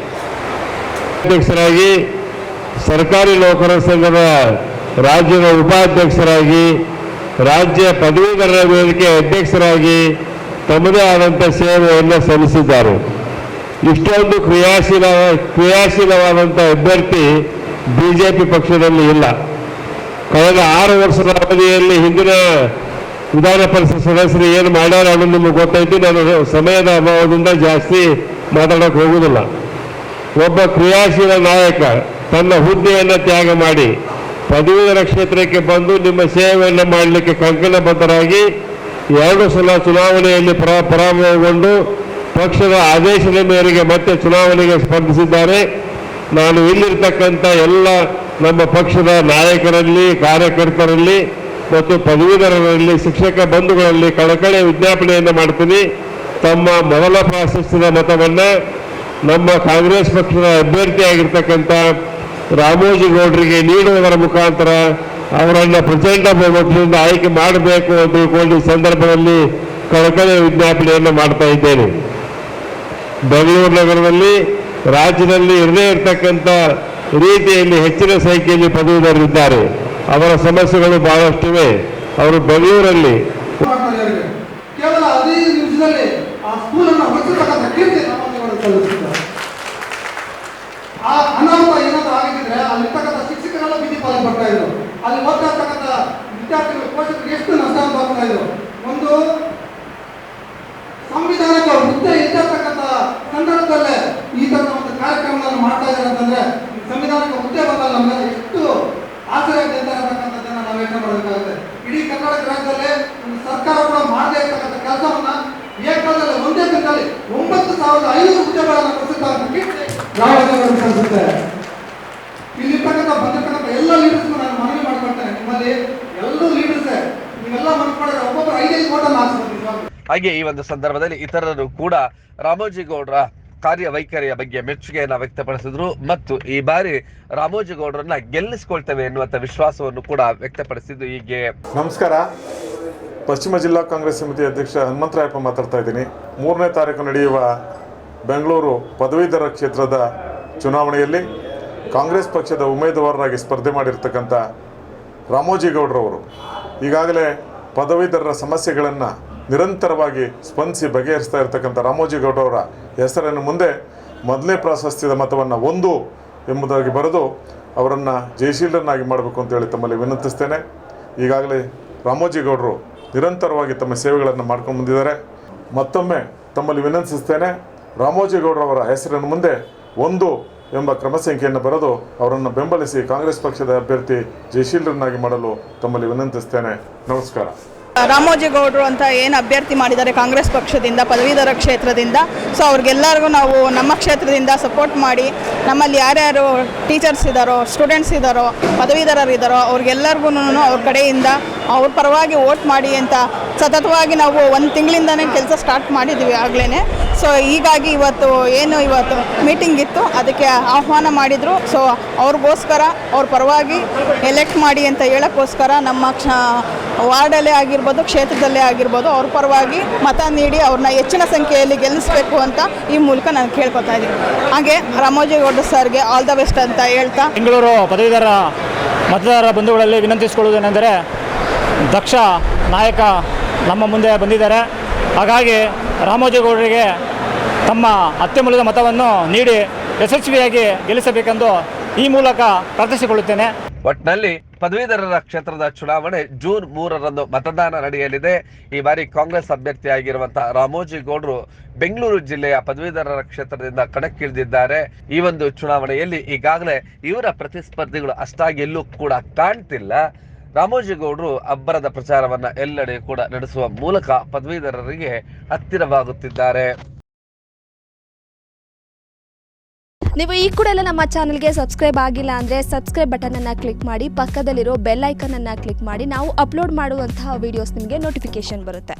ಅಧ್ಯಕ್ಷರಾಗಿ ಸರ್ಕಾರಿ ನೌಕರರ ಸಂಘದ ರಾಜ್ಯದ ಉಪಾಧ್ಯಕ್ಷರಾಗಿ, ರಾಜ್ಯ ಪದವೀಧರರ ವೇದಿಕೆ ಅಧ್ಯಕ್ಷರಾಗಿ ತಮ್ಮದೇ ಆದಂಥ ಸೇವೆಯನ್ನು ಸಲ್ಲಿಸಿದ್ದಾರೆ. ಇಷ್ಟೊಂದು ಕ್ರಿಯಾಶೀಲ ಕ್ರಿಯಾಶೀಲವಾದಂಥ ಅಭ್ಯರ್ಥಿ ಬಿ ಜೆ ಪಿ ಪಕ್ಷದಲ್ಲಿ ಇಲ್ಲ. ಕಳೆದ ಆರು ವರ್ಷದ ಅವಧಿಯಲ್ಲಿ ಹಿಂದಿನ ವಿಧಾನ ಪರಿಷತ್ ಸದಸ್ಯರು ಏನು ಮಾಡ್ಯಾರ ಅನ್ನೋದು ನಿಮಗೆ ಗೊತ್ತಾಯ್ತು ನಾನು ಸಮಯದ ಅಭಾವದಿಂದ ಜಾಸ್ತಿ ಮಾತಾಡೋಕೆ ಹೋಗುವುದಿಲ್ಲ ಒಬ್ಬ ಕ್ರಿಯಾಶೀಲ ನಾಯಕ ತನ್ನ ಹುದ್ದೆಯನ್ನು ತ್ಯಾಗ ಮಾಡಿ ಪದವೀಧರ ಕ್ಷೇತ್ರಕ್ಕೆ ಬಂದು ನಿಮ್ಮ ಸೇವೆಯನ್ನು ಮಾಡಲಿಕ್ಕೆ ಕಂಕಣಬದ್ಧರಾಗಿ ಎರಡು ಸಲ ಚುನಾವಣೆಯಲ್ಲಿ ಪರ ಪರಾಭವಗೊಂಡು ಪಕ್ಷದ ಆದೇಶದ ಮೇರೆಗೆ ಮತ್ತೆ ಚುನಾವಣೆಗೆ ಸ್ಪರ್ಧಿಸಿದ್ದಾರೆ ನಾನು ಇಲ್ಲಿರ್ತಕ್ಕಂಥ ಎಲ್ಲ ನಮ್ಮ ಪಕ್ಷದ ನಾಯಕರಲ್ಲಿ, ಕಾರ್ಯಕರ್ತರಲ್ಲಿ ಮತ್ತು ಪದವೀಧರರಲ್ಲಿ, ಶಿಕ್ಷಕ ಬಂಧುಗಳಲ್ಲಿ ಕಳಕಳಿ ವಿಜ್ಞಾಪನೆಯನ್ನು ಮಾಡ್ತೀನಿ. ತಮ್ಮ ಮೊದಲ ಪ್ರಾಶಸ್ತ್ಯದ ಮತವನ್ನು ನಮ್ಮ ಕಾಂಗ್ರೆಸ್ ಪಕ್ಷದ ಅಭ್ಯರ್ಥಿಯಾಗಿರ್ತಕ್ಕಂಥ ರಾಮೋಜಿ ಗೌಡರಿಗೆ ನೀಡುವುದರ ಮುಖಾಂತರ ಅವರನ್ನು ಪ್ರಚಂಡ ಬಹುಮತದಿಂದ ಆಯ್ಕೆ ಮಾಡಬೇಕು ಅಂತ ತಿಳ್ಕೊಂಡು ಸಂದರ್ಭದಲ್ಲಿ ಕಳಕಳಿ ವಿಜ್ಞಾಪನೆಯನ್ನು ಮಾಡ್ತಾ ಇದ್ದೇನೆ. ಬೆಂಗಳೂರು ನಗರದಲ್ಲಿ ರಾಜ್ಯದಲ್ಲಿ ಇರದೇ ಇರತಕ್ಕಂಥ ರೀತಿಯಲ್ಲಿ ಹೆಚ್ಚಿನ ಸಂಖ್ಯೆಯಲ್ಲಿ ಪದವೀಧರರಿದ್ದಾರೆ. ಅವರ ಸಮಸ್ಯೆಗಳು ಬಹಳಷ್ಟಿವೆ. ಅವರು ಬೆಂಗಳೂರಲ್ಲಿ ಆ ಅನಾಹುತ ಅಲ್ಲಿರ್ತಕ್ಕಂಥ ಬೀದಿ ಬರ್ತಾ ಇದ್ರು. ಅಲ್ಲಿ ಓದ್ತಾ ಇರ್ತಕ್ಕಂಥ ವಿದ್ಯಾರ್ಥಿಗಳು ಪೋಷಕರು ಎಷ್ಟು ನಷ್ಟ ಆಗ್ತಾ ಇದ್ರು. ಒಂದು ಸಂವಿಧಾನಕ್ಕೆ ಹುದ್ದೆ ಇದ್ದಿರ್ತಕ್ಕಂಥ ಸಂದರ್ಭದಲ್ಲೇ ಈ ತರದ ಒಂದು ಕಾರ್ಯಕ್ರಮಗಳನ್ನು ಮಾಡ್ತಾ ಇದ್ದಾರೆ ಅಂತಂದ್ರೆ ಸಂವಿಧಾನಕ್ಕೆ ಹುದ್ದೆ ಬಂದಾಗ ನಮ್ಗೆ ಎಷ್ಟು ಇದೆ ಅಂತ ಅನ್ನತಕ್ಕಂಥದ್ದನ್ನ ನಾವು ಯೋಚನೆ ಮಾಡಬೇಕಾಗುತ್ತೆ ಇಡೀ ಕರ್ನಾಟಕ ರಾಜ್ಯದಲ್ಲಿ ಒಂದು ಸರ್ಕಾರ ಕೂಡ ಮಾಡದೇ ಇರ್ತಕ್ಕಂಥ ಕೆಲಸವನ್ನ ಏಕಕಾಲದಲ್ಲಿ ಒಂದೇ ದಿನದಲ್ಲಿ ಒಂಬತ್ತು ಸಾವಿರದ ಐನೂರು ಹುದ್ದೆಗಳನ್ನು ಕೊಡಿಸಿರ್ತಕ್ಕಂಥ ಕೀರ್ತಿ ರಾಮದೇವರು ಸಲ್ಲಿಸುತ್ತೆ ಇಲ್ಲಿರ್ತಕ್ಕಂಥ ಬಂದಿರ್ತಕ್ಕಂಥ ಎಲ್ಲ ಲೀಡರ್ಸ್ಗೂ ನಾನು ಮನವಿ ಮಾಡ್ಕೊಳ್ತೇನೆ ನಿಮ್ಮಲ್ಲಿ ಎಲ್ಲರೂ ಲೀಡರ್ಸೇ ನೀವೆಲ್ಲ ಮನವಿ ಮಾಡಿದ್ರೆ ಒಬ್ಬೊಬ್ಬರು ಐದೈದು ಓಟನ್ನು ಹಾಕ್ಸ್ಬೇಕು ನಿಜವಾಗ್ಲೂ. ಹಾಗೆ ಈ ಒಂದು ಸಂದರ್ಭದಲ್ಲಿ ಇತರರು ಕೂಡ ರಾಮೋಜಿಗೌಡರ ಕಾರ್ಯವೈಖರಿಯ ಬಗ್ಗೆ ಮೆಚ್ಚುಗೆಯನ್ನು ವ್ಯಕ್ತಪಡಿಸಿದ್ರು ಮತ್ತು ಈ ಬಾರಿ ರಾಮೋಜಿಗೌಡರನ್ನ ಗೆಲ್ಲಿಸಿಕೊಳ್ತೇವೆ ಎನ್ನುವಂತ ವಿಶ್ವಾಸವನ್ನು ಕೂಡ ವ್ಯಕ್ತಪಡಿಸಿದ್ದು ಹೀಗೆ. ನಮಸ್ಕಾರ. ಪಶ್ಚಿಮ ಜಿಲ್ಲಾ ಕಾಂಗ್ರೆಸ್ ಸಮಿತಿ ಅಧ್ಯಕ್ಷ ಹನುಮಂತರಾಯಪ್ಪ ಮಾತಾಡ್ತಾ ಇದ್ದೀನಿ. ಮೂರನೇ ತಾರೀಕು ನಡೆಯುವ ಬೆಂಗಳೂರು ಪದವೀಧರ ಕ್ಷೇತ್ರದ ಚುನಾವಣೆಯಲ್ಲಿ ಕಾಂಗ್ರೆಸ್ ಪಕ್ಷದ ಉಮೇದುವಾರರಾಗಿ ಸ್ಪರ್ಧೆ ಮಾಡಿರ್ತಕ್ಕಂಥ ರಾಮೋಜಿಗೌಡರವರು ಈಗಾಗಲೇ ಪದವೀಧರರ ಸಮಸ್ಯೆಗಳನ್ನು ನಿರಂತರವಾಗಿ ಸ್ಪಂದಿಸಿ ಬಗೆಹರಿಸ್ತಾ ಇರತಕ್ಕಂಥ ರಾಮೋಜಿಗೌಡರವರ ಹೆಸರನ್ನು ಮುಂದೆ ಮೊದಲನೇ ಪ್ರಾಶಸ್ತ್ಯದ ಮತವನ್ನು ಒಂದು ಎಂಬುದಾಗಿ ಬರೆದು ಅವರನ್ನು ಜಯಶೀಲರನ್ನಾಗಿ ಮಾಡಬೇಕು ಅಂತೇಳಿ ತಮ್ಮಲ್ಲಿ ವಿನಂತಿಸ್ತೇನೆ. ಈಗಾಗಲೇ ರಾಮೋಜಿಗೌಡರು ನಿರಂತರವಾಗಿ ತಮ್ಮ ಸೇವೆಗಳನ್ನು ಮಾಡ್ಕೊಂಡು ಬಂದಿದ್ದಾರೆ. ಮತ್ತೊಮ್ಮೆ ತಮ್ಮಲ್ಲಿ ವಿನಂತಿಸ್ತೇನೆ ರಾಮೋಜಿಗೌಡರವರ ಹೆಸರಿನ ಮುಂದೆ ಒಂದು ಎಂಬ ಕ್ರಮ ಸಂಖ್ಯೆಯನ್ನು ಬರೆದು ಅವರನ್ನು ಬೆಂಬಲಿಸಿ ಕಾಂಗ್ರೆಸ್ ಪಕ್ಷದ ಅಭ್ಯರ್ಥಿ ಜಯಶೀಲರನ್ನಾಗಿ ಮಾಡಲು ತಮ್ಮಲ್ಲಿ ವಿನಂತಿಸ್ತೇನೆ. ನಮಸ್ಕಾರ. ರಾಮೋಜಿಗೌಡರು ಅಂತ ಏನು ಅಭ್ಯರ್ಥಿ ಮಾಡಿದ್ದಾರೆ ಕಾಂಗ್ರೆಸ್ ಪಕ್ಷದಿಂದ, ಪದವೀಧರ ಕ್ಷೇತ್ರದಿಂದ. ಸೊ ಅವ್ರಿಗೆಲ್ಲರಿಗೂ ನಾವು ನಮ್ಮ ಕ್ಷೇತ್ರದಿಂದ ಸಪೋರ್ಟ್ ಮಾಡಿ, ನಮ್ಮಲ್ಲಿ ಯಾರ್ಯಾರು ಟೀಚರ್ಸ್ ಇದ್ದಾರೋ ಸ್ಟೂಡೆಂಟ್ಸ್ ಇದ್ದಾರೋ ಪದವೀಧರರು ಇದ್ದಾರೋ ಅವ್ರಿಗೆಲ್ಲರಿಗೂ ಅವ್ರ ಕಡೆಯಿಂದ ಅವ್ರ ಪರವಾಗಿ ವೋಟ್ ಮಾಡಿ ಅಂತ ಸತತವಾಗಿ ನಾವು ಒಂದು ತಿಂಗಳಿಂದನೇ ಕೆಲಸ ಸ್ಟಾರ್ಟ್ ಮಾಡಿದ್ದೀವಿ ಆಗಲೇ ಸೊ ಹೀಗಾಗಿ ಇವತ್ತು ಏನು ಇವತ್ತು ಮೀಟಿಂಗ್ ಇತ್ತು, ಅದಕ್ಕೆ ಆಹ್ವಾನ ಮಾಡಿದರು. ಸೊ ಅವ್ರಿಗೋಸ್ಕರ, ಅವ್ರ ಪರವಾಗಿ ಎಲೆಕ್ಟ್ ಮಾಡಿ ಅಂತ ಹೇಳೋಕ್ಕೋಸ್ಕರ ನಮ್ಮ ಕ್ಷ, ವಾರ್ಡಲ್ಲೇ ಆಗಿರ್ಬೋದು, ಕ್ಷೇತ್ರದಲ್ಲೇ ಆಗಿರ್ಬೋದು, ಅವ್ರ ಪರವಾಗಿ ಮತ ನೀಡಿ ಅವ್ರನ್ನ ಹೆಚ್ಚಿನ ಸಂಖ್ಯೆಯಲ್ಲಿ ಗೆಲ್ಲಿಸಬೇಕು ಅಂತ ಈ ಮೂಲಕ ನಾನು ಕೇಳ್ಕೊತಾ ಇದ್ದೀನಿ. ಹಾಗೆ ರಾಮೋಜಿಗೌಡ ಸರ್ಗೆ ಆಲ್ ದ ಬೆಸ್ಟ್ ಅಂತ ಹೇಳ್ತಾ. ಬೆಂಗಳೂರು ಪದವೀಧರ ಮತದಾರರ ಬಂಧುಗಳಲ್ಲಿ ವಿನಂತಿಸಿಕೊಳ್ಳುವುದೇನೆಂದರೆ ದಕ್ಷ ನಾಯಕ ನಮ್ಮ ಮುಂದೆ ಬಂದಿದ್ದಾರೆ. ಹಾಗಾಗಿ ರಾಮೋಜಿಗೌಡರಿಗೆ ತಮ್ಮ ಅತ್ಯಮೂಲ್ಯದ ಮತವನ್ನು ನೀಡಿ ಯಶಸ್ವಿಯಾಗಿ ಗೆಲ್ಲಿಸಬೇಕೆಂದು ಈ ಮೂಲಕ ಪ್ರಾರ್ಥಿಸಿಕೊಳ್ಳುತ್ತೇನೆ. ಒಟ್ನಲ್ಲಿ ಪದವೀಧರರ ಕ್ಷೇತ್ರದ ಚುನಾವಣೆ ಜೂನ್ ಮೂರರಂದು ಮತದಾನ ನಡೆಯಲಿದೆ. ಈ ಬಾರಿ ಕಾಂಗ್ರೆಸ್ ಅಭ್ಯರ್ಥಿಯಾಗಿರುವಂತಹ ರಾಮೋಜಿ ಗೌಡ್ರು ಬೆಂಗಳೂರು ಜಿಲ್ಲೆಯ ಪದವೀಧರರ ಕ್ಷೇತ್ರದಿಂದ ಕಣಕ್ಕಿಳಿದಿದ್ದಾರೆ. ಈ ಒಂದು ಚುನಾವಣೆಯಲ್ಲಿ ಈಗಾಗಲೇ ಇವರ ಪ್ರತಿಸ್ಪರ್ಧಿಗಳು ಅಷ್ಟಾಗಿ ಎಲ್ಲೂ ಕೂಡ ಕಾಣ್ತಿಲ್ಲ. ರಾಮೋಜಿ ಗೌಡ್ರು ಅಬ್ಬರದ ಪ್ರಚಾರವನ್ನ ಎಲ್ಲೆಡೆ ಕೂಡ ನಡೆಸುವ ಮೂಲಕ ಪದವೀಧರರಿಗೆ ಹತ್ತಿರವಾಗುತ್ತಿದ್ದಾರೆ. ನೀವು ಈ ಕೂಡ ಎಲ್ಲ ನಮ್ಮ ಚಾನಲ್ಗೆ ಸಬ್ಸ್ಕ್ರೈಬ್ ಆಗಿಲ್ಲ ಅಂದರೆ ಸಬ್ಸ್ಕ್ರೈಬ್ ಬಟನನ್ನು ಕ್ಲಿಕ್ ಮಾಡಿ, ಪಕ್ಕದಲ್ಲಿರೋ ಬೆಲ್ ಐಕನನ್ನು ಕ್ಲಿಕ್ ಮಾಡಿ, ನಾವು ಅಪ್ಲೋಡ್ ಮಾಡುವಂತಹ ವೀಡಿಯೋಸ್ ನಿಮಗೆ ನೋಟಿಫಿಕೇಶನ್ ಬರುತ್ತೆ.